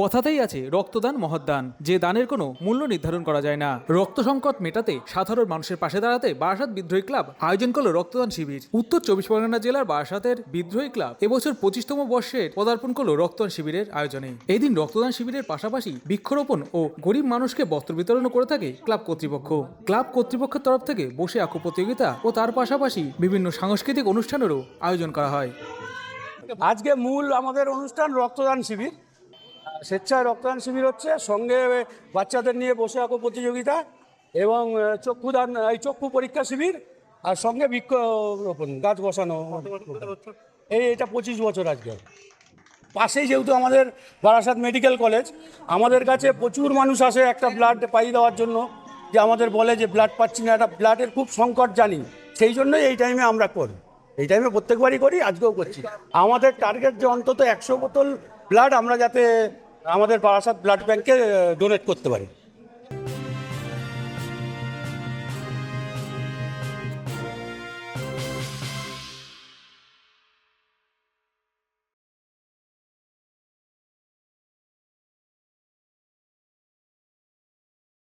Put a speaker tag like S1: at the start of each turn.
S1: কথাতেই আছে, রক্তদান মহৎদান যে দানের কোনো মূল্য নির্ধারণ করা যায় না। রক্ত সংকট মেটাতে সাধারণ মানুষের পাশে দাঁড়াতে বারাসাত বিদ্রোহী ক্লাব আয়োজন করল রক্তদান শিবির। উত্তর চব্বিশ পরগনা জেলার বারাসাতের বিদ্রোহী ক্লাব এবছর পঁচিশতম বর্ষের পদার্পণ করল রক্তদান শিবিরের আয়োজনে। এই দিন রক্তদান শিবিরের পাশাপাশি বৃক্ষরোপণ ও গরিব মানুষকে বস্ত্র বিতরণও করে থাকে ক্লাব কর্তৃপক্ষ। ক্লাব কর্তৃপক্ষের তরফ থেকে বসে আঁকো প্রতিযোগিতা ও তার পাশাপাশি বিভিন্ন সাংস্কৃতিক অনুষ্ঠানেরও আয়োজন করা হয়।
S2: আজকে মূল আমাদের অনুষ্ঠান রক্তদান শিবির। স্বেচ্ছায় রক্তদান শিবির হচ্ছে। সঙ্গে বাচ্চাদের নিয়ে বসে আঁকো প্রতিযোগিতা এবং চক্ষুদান এই চক্ষু পরীক্ষা শিবির আর সঙ্গে বৃক্ষরোপণ গাছ বসানো। এই এটা পঁচিশ বছর আজকে। পাশেই যেহেতু আমাদের বারাসাত মেডিকেল কলেজ আমাদের কাছে প্রচুর মানুষ আসে একটা ব্লাড পাইয়ে দেওয়ার জন্য যে আমাদের বলে যে ব্লাড পাচ্ছি না একটা ব্লাডের খুব সংকট জানি। সেই জন্যই এই টাইমে আমরা করি। এই টাইমে প্রত্যেকবারই করি আজকেও করছি। আমাদের টার্গেট যে অন্তত একশো বোতল ব্লাড আমরা যাতে আমাদের বারাসাত ব্লাড ব্যাংকে ডোনেট করতে পারি।